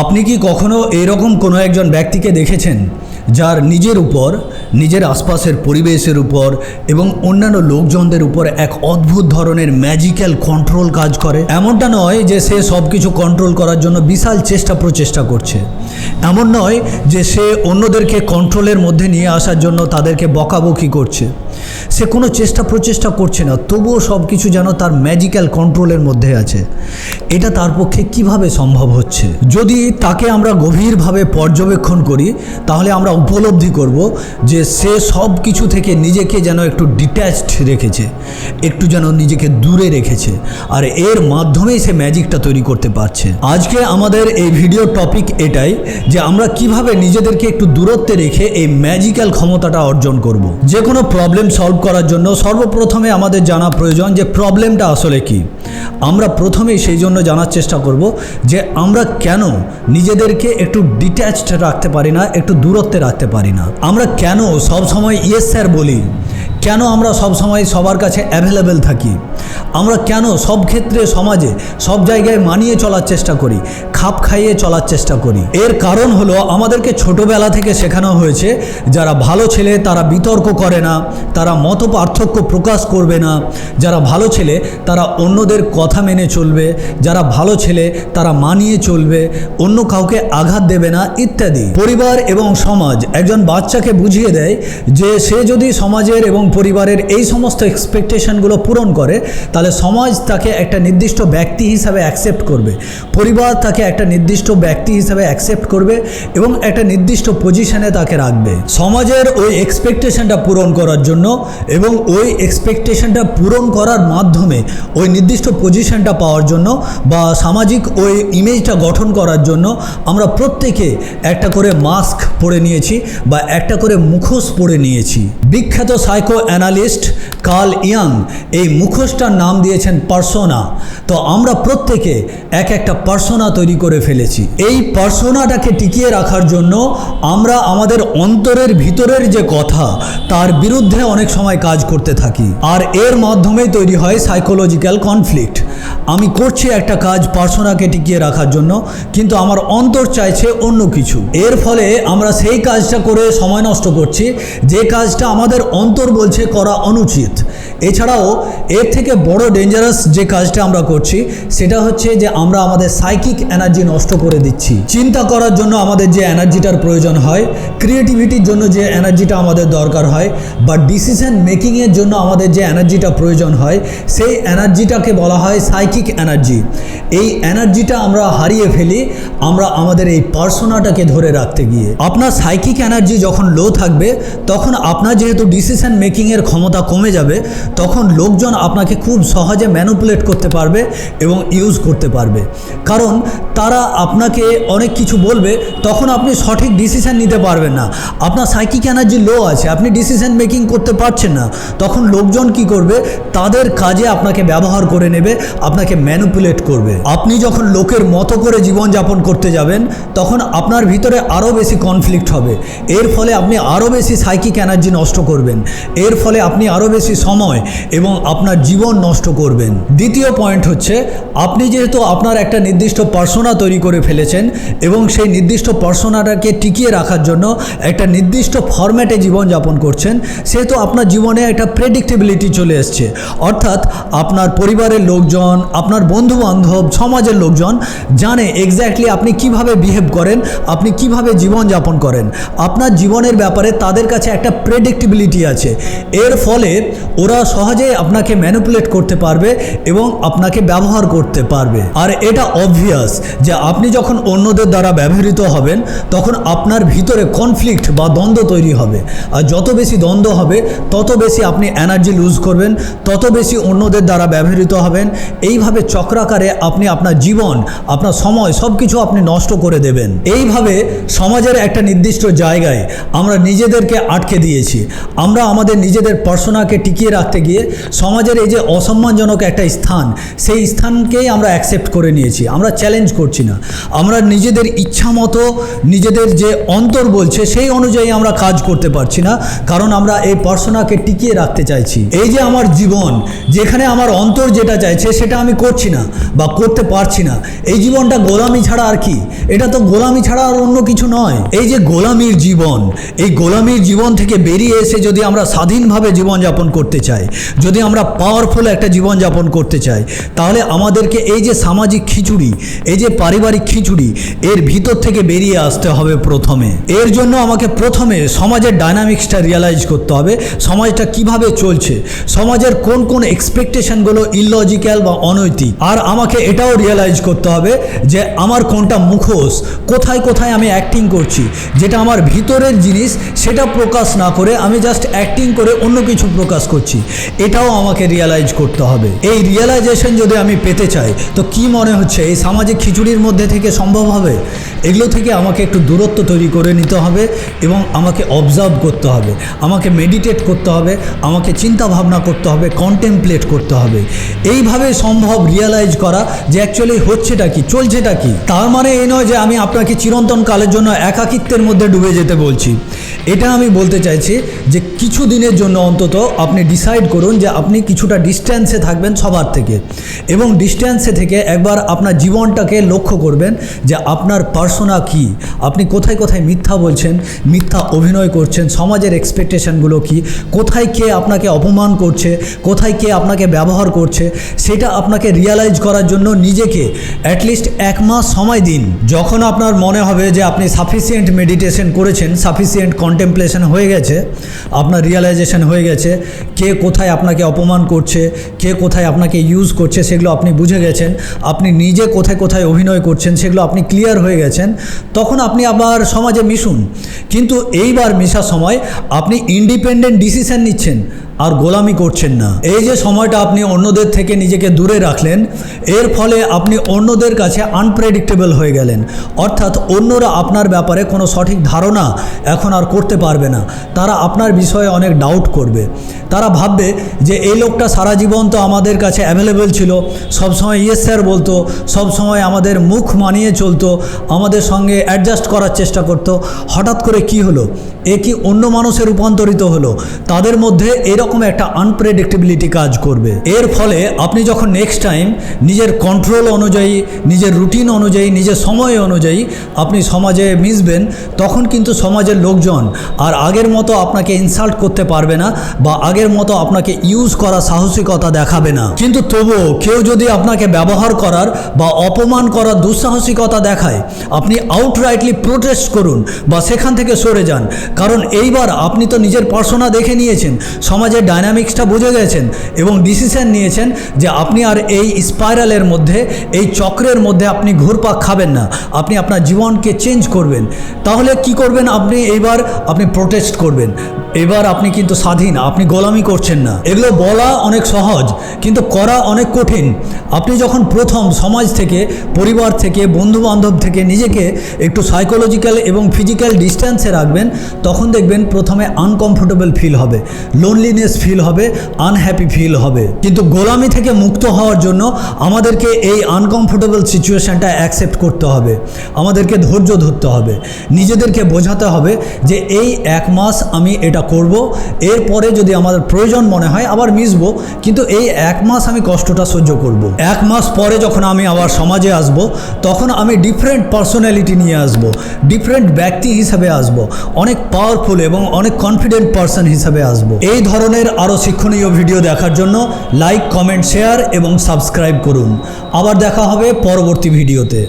আপনি কি কখনো এরকম কোনো একজন ব্যক্তিকে দেখেছেন, যার নিজের উপর, নিজের আশপাশের পরিবেশের উপর এবং অন্যান্য লোকজনদের উপর এক অদ্ভুত ধরনের ম্যাজিক্যাল কন্ট্রোল কাজ করে? এমনটা নয় যে সে সব কিছু কন্ট্রোল করার জন্য বিশাল চেষ্টা প্রচেষ্টা করছে। এমন নয় যে সে অন্যদেরকে কন্ট্রোলের মধ্যে নিয়ে আসার জন্য তাদেরকে বকাবকি করছে। সে কোনো চেষ্টা প্রচেষ্টা করছে না, তবুও সব কিছু যেন তার ম্যাজিক্যাল কন্ট্রোলের মধ্যে আছে। এটা তার পক্ষে কীভাবে সম্ভব হচ্ছে? যদি তাকে আমরা গভীরভাবে পর্যবেক্ষণ করি, তাহলে আমরা উপলব্ধি করব যে সে সব কিছু থেকে নিজেকে যেন একটু ডিট্যাচড রেখেছে, একটু যেন নিজেকে দূরে রেখেছে, আর এর মাধ্যমেই সে ম্যাজিকটা তৈরি করতে পারছে। আজকে আমাদের এই ভিডিও টপিক এটাই যে আমরা কীভাবে নিজেদেরকে একটু দূরত্বে রেখে এই ম্যাজিক্যাল ক্ষমতাটা অর্জন করব। যে কোনো প্রবলেম সলভ করার জন্য সর্বপ্রথমে আমাদের জানা প্রয়োজন যে প্রবলেমটা আসলে কি। আমরা প্রথমেই সেই জন্য জানার চেষ্টা করব যে আমরা কেন নিজেদেরকে একটু ডিট্যাচড রাখতে পারি না, একটু দূরত্বে রাখতে পারি না। আমরা কেন সব সময় ইয়েস স্যার বলি? কেন আমরা সব সময় সবার কাছে অ্যাভেলেবেল থাকি? আমরা কেন সব ক্ষেত্রে সমাজে সব জায়গায় মানিয়ে চলার চেষ্টা করি? খাপ খাইয়ে চলার চেষ্টা করি। এর কারণ হলো আমাদেরকে ছোটবেলা থেকে শেখানো হয়েছে, যারা ভালো ছেলে তারা বিতর্ক করে না, তারা মত পার্থক্য প্রকাশ করবে না। যারা ভালো ছেলে তারা অন্যদের কথা মেনে চলবে, যারা ভালো ছেলে তারা মানিয়ে চলবে, অন্য কাউকে আঘাত দেবে না, ইত্যাদি। পরিবার এবং সমাজ, একজন বাচ্চাকে বুঝিয়ে দেয় যে সে যদি সমাজের এবং পরিবারের এই সমস্ত এক্সপেকটেশনগুলো পূরণ করে, তাহলে সমাজ তাকে একটা নির্দিষ্ট ব্যক্তি হিসাবে অ্যাকসেপ্ট করবে। পরিবার তাকে একটা নির্দিষ্ট ব্যক্তি হিসাবে অ্যাকসেপ্ট করবে এবং একটা নির্দিষ্ট পজিশনে তাকে রাখবে। সমাজের ওই এক্সপেকটেশনটা পূরণ করার জন্য এবং ওই এক্সপেকটেশনটা পূরণ করার মাধ্যমে ওই নির্দিষ্ট পজিশনটা পাওয়ার জন্য বা সামাজিক ওই ইমেজটা গঠন করার জন্য আমরা প্রত্যেকে একটা করে মাস্ক পরে নিয়েছি বা একটা করে মুখোশ পরে নিয়েছি। বিখ্যাত সাইকো অ্যানালিস্ট কার্ল ইয়াং এই মুখোশটার নাম দিয়েছেন পার্সোনা তো আমরা প্রত্যেকে এক একটা পার্সোনা তৈরি করে ফেলেছি। এই পার্সোনাটাকে টিকিয়ে রাখার জন্য আমরা আমাদের অন্তরের ভিতরের যে কথা, তার বিরুদ্ধে অনেক সময় কাজ করতে থাকি। আর এর মাধ্যমেই তৈরি হয় সাইকোলজিক্যাল কনফ্লিক্ট আমি করছি একটা কাজ পার্সোনাকে টিকিয়ে রাখার জন্য, কিন্তু আমার অন্তর চাইছে অন্য কিছু। এর ফলে আমরা সেই কাজটা করে সময় নষ্ট করছি, যে কাজটা আমাদের অন্তর বলছে করা অনুচিত। এছাড়াও, এর থেকে বড় ডেঞ্জারাস যে কাজটা আমরা করছি, সেটা হচ্ছে যে আমরা আমাদের সাইকিক এনার্জি নষ্ট করে দিচ্ছি। চিন্তা করার জন্য আমাদের যে এনার্জিটার প্রয়োজন হয় ক্রিয়েটিভিটির জন্য যে এনার্জিটা আমাদের দরকার হয়, বা ডিসিশন মেকিংয়ের জন্য আমাদের যে এনার্জিটা প্রয়োজন হয়, সেই এনার্জিটাকে বলা হয় সাইকিক এনার্জি এই এনার্জিটা আমরা হারিয়ে ফেলি, আমরা আমাদের এই পার্সোনাটাকে ধরে রাখতে গিয়ে। আপনার সাইকিক এনার্জি যখন লো থাকবে, তখন আপনার যেহেতু ডিসিশন মেকিংয়ের ক্ষমতা কমে যাবে, তখন লোকজন আপনাকে খুব সহজে ম্যানুপুলেট করতে পারবে এবং ইউজ করতে পারবে। কারণ তারা আপনাকে অনেক কিছু বলবে, তখন আপনি সঠিক ডিসিশন নিতে পারবেন না। আপনার সাইকিক এনার্জি লো আছে, আপনি ডিসিশন মেকিং করতে পারছেন না। তখন লোকজন কি করবে? তাদের কাজে আপনাকে ব্যবহার করে নেবে, আপনাকে ম্যানুপুলেট করবে। আপনি যখন লোকের মতো করে জীবনযাপন করতে যাবেন, তখন আপনার ভিতরে আরও বেশি কনফ্লিক্ট হবে। এর ফলে আপনি আরও বেশি সাইকিক এনার্জি নষ্ট করবেন। এর ফলে আপনি আরও বেশি সময় এবং আপনার জীবন নষ্ট করবেন। দ্বিতীয় পয়েন্ট হচ্ছে, আপনি যেহেতু আপনার একটা নির্দিষ্ট পার্সোনা তৈরি করে ফেলেছেন এবং সেই নির্দিষ্ট পার্সোনাটাকে টিকিয়ে রাখার জন্য একটা নির্দিষ্ট ফরম্যাটে জীবনযাপন করছেন, সেহেতু আপনার জীবনে একটা প্রেডিক্টেবিলিটি চলে এসছে। অর্থাৎ আপনার পরিবারের লোকজন, আপনার বন্ধু বান্ধব সমাজের লোকজন জানে এক্স্যাক্টলি আপনি কীভাবে বিহেভ করেন, আপনি কীভাবে জীবনযাপন করেন। আপনার জীবনের ব্যাপারে তাদের কাছে একটা প্রেডিক্টেবিলিটি আছে। এর ফলে ওরা সহজেই আপনাকে ম্যানুপুলেট করতে পারবে এবং আপনাকে ব্যবহার করতে পারবে। আর এটা অবভিয়াস যে আপনি যখন অন্যদের দ্বারা ব্যবহৃত হবেন, তখন আপনার ভিতরে কনফ্লিক্ট বা দ্বন্দ্ব তৈরি হবে। আর যত বেশি দ্বন্দ্ব হবে, তত বেশি আপনি এনার্জি লুজ করবেন, তত বেশি অন্যদের দ্বারা ব্যবহৃত হবেন। এইভাবে চক্রাকারে আপনি আপনার জীবন, আপনার সময় সব কিছু আপনি নষ্ট করে দেবেন। এইভাবে সমাজের একটা নির্দিষ্ট জায়গায় আমরা নিজেদেরকে আটকে দিয়েছি। আমরা আমাদের নিজেদের পার্সোনাকে টিকিয়ে রাখতে গিয়ে সমাজের এই যে অসম্মানজনক একটা স্থান, সেই স্থানকেই আমরা অ্যাকসেপ্ট করে নিয়েছি। আমরা চ্যালেঞ্জ করছি না। আমরা নিজেদের ইচ্ছা মতো, নিজেদের যে অন্তর বলছে, সেই অনুযায়ী আমরা কাজ করতে পারছি না, কারণ আমরা এই পার্সোনাকে টিকিয়ে রাখতে চাইছি। এই যে আমার জীবন, যেখানে আমার অন্তর যেটা চাইছে, সেটা আমি করছি না বা করতে পারছি না। এই জীবনটা গোলামি ছাড়া আর কি? এটা তো গোলামি ছাড়া আর অন্য কিছু নয়। এই যে গোলামির জীবন, এই গোলামির জীবন থেকে বেরিয়ে এসে যদি আমরা স্বাধীনভাবে জীবনযাপন করতে চাই, যদি আমরা পাওয়ারফুল একটা জীবনযাপন করতে চাই, তাহলে আমাদেরকে এই যে সামাজিক খিচুড়ি, এই যে পারিবারিক খিচুড়ি, এর ভিতর থেকে বেরিয়ে আসতে হবে প্রথমে। এর জন্য আমাকে প্রথমে সমাজের ডায়নামিক্সটা রিয়ালাইজ করতে হবে, সমাজটা কীভাবে চলছে, সমাজের কোন কোন এক্সপেকটেশনগুলো ইললজিক্যাল বা অনৈতিক। আর আমাকে এটাও রিয়ালাইজ করতে হবে যে আমার কোনটা মুখোশ, কোথায় কোথায় আমি অ্যাক্টিং করছি, যেটা আমার ভিতরের জিনিস, সেটা প্রকাশ না করে আমি জাস্ট অ্যাক্টিং করে অন্য কিছু প্রকাশ করছি। এটাও আমাকে রিয়ালাইজ করতে হবে। এই রিয়েলাইজেশন যদি আমি পেতে চাই, তো কি মনে হচ্ছে? এই সামাজিক খিচুড়ির মধ্যে থেকে সম্ভব হবে? এগুলো থেকে আমাকে একটু দূরত্ব তৈরি করে নিতে হবে এবং আমাকে অবজার্ভ করতে হবে। আমাকে মেডিটেট করতে হবে, আমাকে চিন্তা ভাবনা করতে হবে কন্টেমপ্লেট করতে হবে। এইভাবে সম্ভব রিয়েলাইজ করা যে অ্যাকচুয়ালি হচ্ছেটা কি, চলছেটা কি? তার মানে এই নয় যে আমি আপনাকে চিরন্তন কালের জন্য একাকিত্বের মধ্যে ডুবে যেতে বলছি। এটা আমি বলতে চাইছি যে কিছু দিনের জন্য অন্তত আপনি ডিসাইড করুন যে আপনি কিছুটা ডিস্ট্যান্সে থাকবেন সবার থেকে এবং ডিস্ট্যান্সে থেকে একবার আপনার জীবনটাকে লক্ষ্য করবেন যে আপনার পার্সোনা কি। আপনি কোথায় কোথায় মিথ্যা বলছেন, মিথ্যা অভিনয় করছেন, সমাজের এক্সপেকটেশনগুলো কি, কোথায় কে আপনাকে অপমান করছে, কোথায় কে আপনাকে ব্যবহার করছে, সেটা আপনাকে রিয়ালাইজ করার জন্য নিজেকে অ্যাটলিস্ট এক মাস সময় দিন। যখন আপনার মনে হবে যে আপনি সাফিসিয়েন্ট মেডিটেশন করেছেন সাফিসিয়েন্ট কন্টেম্পলেশন হয়ে গেছে, আপনার রিয়েলাইজেশন হয়ে গেছে, কে কোথায় আপনাকে অপমান করছে, কে কোথায় আপনাকে ইউজ করছে, সেগুলো আপনি বুঝে গেছেন, আপনি নিজে কোথায় কোথায় অভিনয় করছেন, সেগুলো আপনি ক্লিয়ার হয়ে গেছেন, তখন আপনি আবার সমাজে মিশুন। কিন্তু এইবার মিশার সময় আপনি ইন্ডিপেন্ডেন্ট ডিসিশন নিচ্ছেন। আর গোলামি করছেন না। এই যে সময়টা আপনি অন্যদের থেকে নিজেকে দূরে রাখলেন, এর ফলে আপনি অন্যদের কাছে আনপ্রেডিক্টেবল হয়ে গেলেন। অর্থাৎ অন্যরা আপনার ব্যাপারে কোনো সঠিক ধারণা এখন আর করতে পারবে না। তারা আপনার বিষয়ে অনেক ডাউট করবে। তারা ভাববে যে, এই লোকটা সারা জীবন তো আমাদের কাছে অ্যাভেলেবেল ছিল। সবসময় ইয়েস স্যার বলতো। সবসময় আমাদের মুখ মানিয়ে চলতো। আমাদের সঙ্গে অ্যাডজাস্ট করার চেষ্টা করতো। হঠাৎ করে কি হলো? এ কি অন্য মানুষে রূপান্তরিত হলো? তাদের মধ্যে এরকম একটা আনপ্রেডিক্টেবিলিটি কাজ করবে। এর ফলে আপনি যখন নেক্সট টাইম নিজের কন্ট্রোল অনুযায়ী, নিজের রুটিন অনুযায়ী, নিজের সময় অনুযায়ী আপনি সমাজে মিশবেন, তখন কিন্তু সমাজের লোকজন আর আগের মতো আপনাকে ইনসাল্ট করতে পারবে না বা আগের মতো আপনাকে ইউজ করা সাহসিকতা দেখাবে না। কিন্তু তবুও কেউ যদি আপনাকে ব্যবহার করার বা অপমান করার দুঃসাহসিকতা দেখায়, আপনি আউটরাইটলি প্রোটেস্ট করুন বা সেখান থেকে সরে যান। কারণ এইবার আপনি তো নিজের পার্সোনা দেখে নিয়েছেন সমাজের ডায়নামিক্সটা বুঝে গেছেন এবং ডিসিশন নিয়েছেন যে আপনি আর এই স্পাইরালের মধ্যে, এই চক্রের মধ্যে আপনি ঘুরপাক খাবেন না। আপনি আপনার জীবনকে চেঞ্জ করবেন। তাহলে কি করবেন আপনি? এইবার আপনি প্রোটেস্ট করবেন। এবার আপনি কিন্তু স্বাধীন, আপনি গোলামি করছেন না। এগুলো বলা অনেক সহজ, কিন্তু করা অনেক কঠিন। আপনি যখন প্রথম সমাজ থেকে, পরিবার থেকে বন্ধু বান্ধব থেকে নিজেকে একটু সাইকোলজিক্যাল এবং ফিজিক্যাল ডিস্ট্যান্সে রাখবেন, তখন দেখবেন প্রথমে আনকমফোর্টেবল ফিল হবে লোনলিনেস ফিল হবে আনহ্যাপি ফিল হবে। কিন্তু গোলামি থেকে মুক্ত হওয়ার জন্য আমাদেরকে এই আনকমফোর্টেবল সিচুয়েশানটা অ্যাকসেপ্ট করতে হবে। আমাদেরকে ধৈর্য ধরতে হবে। নিজেদেরকে বোঝাতে হবে যে এই এক মাস আমি এটা করব, এরপরে যদি আমাদের প্রয়োজন মনে হয় আবার মিশবো, কিন্তু এই এক মাস আমি কষ্টটা সহ্য করব। এক মাস পরে যখন আমি আবার সমাজে আসব, তখন আমি ডিফারেন্ট পার্সোনালিটি নিয়ে আসব ডিফারেন্ট ব্যক্তি হিসাবে আসব, অনেক পাওয়ারফুল এবং অনেক কনফিডেন্ট পার্সন হিসাবে আসব। এই ধরনের আরও শিক্ষণীয় ভিডিও দেখার জন্য লাইক কমেন্ট শেয়ার এবং সাবস্ক্রাইব করুন। আবার দেখা হবে পরবর্তী ভিডিওতে